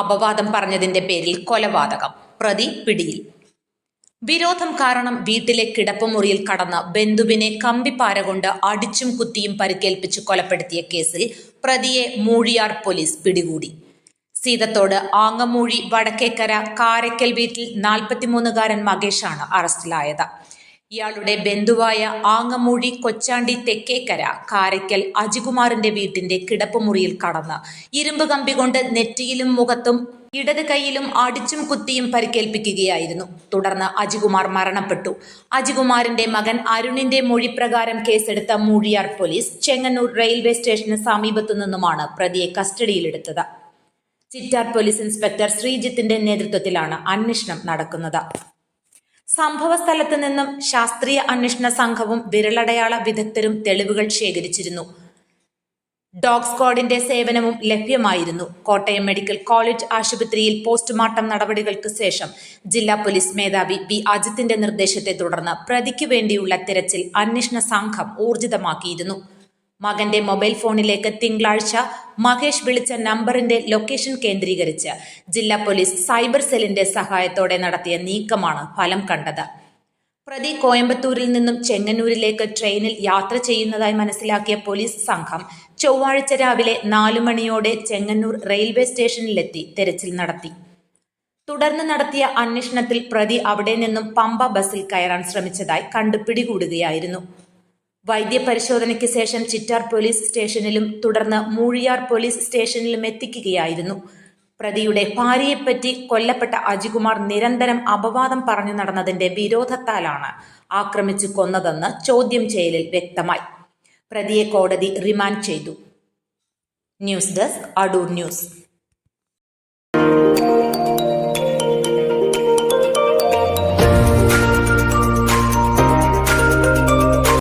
അപവാദം പറഞ്ഞതിന്റെ പേരിൽ കൊലപാതകം. പ്രതി പിടിയിൽ. വിരോധം കാരണം വീട്ടിലെ കിടപ്പുമുറിയിൽ കടന്ന് ബന്ധുവിനെ കമ്പിപ്പാര കൊണ്ട് അടിച്ചും കുത്തിയും പരിക്കേൽപ്പിച്ച് കൊലപ്പെടുത്തിയ കേസിൽ പ്രതിയെ മൂഴിയാർ പോലീസ് പിടികൂടി. സീതത്തോട് ആങ്ങമൂഴി വടക്കേക്കര കാരയ്ക്കൽ വീട്ടിൽ നാൽപ്പത്തിമൂന്നുകാരൻ മകേഷാണ് അറസ്റ്റിലായത്. ഇയാളുടെ ബന്ധുവായ ആങ്ങമൂഴി കൊച്ചാണ്ടി തെക്കേക്കര കാരയ്ക്കൽ അജികുമാറിന്റെ വീട്ടിന്റെ കിടപ്പുമുറിയിൽ കടന്ന് ഇരുമ്പ് കമ്പി കൊണ്ട് നെറ്റിയിലും മുഖത്തും ഇടത് കൈയിലും അടിച്ചും കുത്തിയും പരിക്കേൽപ്പിക്കുകയായിരുന്നു. തുടർന്ന് അജികുമാർ മരണപ്പെട്ടു. അജികുമാറിന്റെ മകൻ അരുണിന്റെ മൊഴിപ്രകാരം കേസെടുത്ത മൂഴിയാർ പോലീസ് ചെങ്ങന്നൂർ റെയിൽവേ സ്റ്റേഷന് സമീപത്തു നിന്നുമാണ് പ്രതിയെ കസ്റ്റഡിയിലെടുത്തത്. ചിറ്റാർ പോലീസ് ഇൻസ്പെക്ടർ ശ്രീജിത്തിന്റെ നേതൃത്വത്തിലാണ് അന്വേഷണം നടക്കുന്നത്. സംഭവ സ്ഥലത്ത് നിന്നും ശാസ്ത്രീയ അന്വേഷണ സംഘവും വിരലടയാള വിദഗ്ധരും തെളിവുകൾ ശേഖരിച്ചിരുന്നു. ഡോഗ് സ്ക്വാഡിന്റെ സേവനവും ലഭ്യമായിരുന്നു. കോട്ടയം മെഡിക്കൽ കോളേജ് ആശുപത്രിയിൽ പോസ്റ്റ്മോർട്ടം നടപടികൾക്ക് ശേഷം ജില്ലാ പോലീസ് മേധാവി ബി അജിത്തിന്റെ നിർദ്ദേശത്തെ തുടർന്ന് പ്രതിക്ക് വേണ്ടിയുള്ള തിരച്ചിൽ അന്വേഷണ സംഘം ഊർജിതമാക്കിയിരുന്നു. മകന്റെ മൊബൈൽ ഫോണിലേക്ക് തിങ്കളാഴ്ച മഹേഷ് വിളിച്ച നമ്പറിന്റെ ലൊക്കേഷൻ കേന്ദ്രീകരിച്ച് ജില്ലാ പോലീസ് സൈബർ സെല്ലിന്റെ സഹായത്തോടെ നടത്തിയ നീക്കമാണ് ഫലം കണ്ടത്. പ്രതി കോയമ്പത്തൂരിൽ നിന്നും ചെങ്ങന്നൂരിലേക്ക് ട്രെയിനിൽ യാത്ര ചെയ്യുന്നതായി മനസ്സിലാക്കിയ പോലീസ് സംഘം ചൊവ്വാഴ്ച രാവിലെ നാലു മണിയോടെ ചെങ്ങന്നൂർ റെയിൽവേ സ്റ്റേഷനിലെത്തി തെരച്ചിൽ നടത്തി. തുടർന്ന് നടത്തിയ അന്വേഷണത്തിൽ പ്രതി അവിടെ നിന്നും പമ്പ ബസ്സിൽ കയറാൻ ശ്രമിച്ചതായി കണ്ടുപിടികൂടുകയായിരുന്നു. വൈദ്യപരിശോധനയ്ക്ക് ശേഷം ചിറ്റാർ പോലീസ് സ്റ്റേഷനിലും തുടർന്ന് മൂഴിയാർ പോലീസ് സ്റ്റേഷനിലും എത്തിക്കുകയായിരുന്നു. പ്രതിയുടെ ഭാര്യയെപ്പറ്റി കൊല്ലപ്പെട്ട അജികുമാർ നിരന്തരം അപവാദം പറഞ്ഞു നടന്നതിന്റെ വിരോധത്താലാണ് ആക്രമിച്ചു കൊന്നതെന്ന് ചോദ്യം ചെയ്യലിൽ വ്യക്തമായി. പ്രതിയെ കോടതി റിമാൻഡ് ചെയ്തു. News desk Adoor news.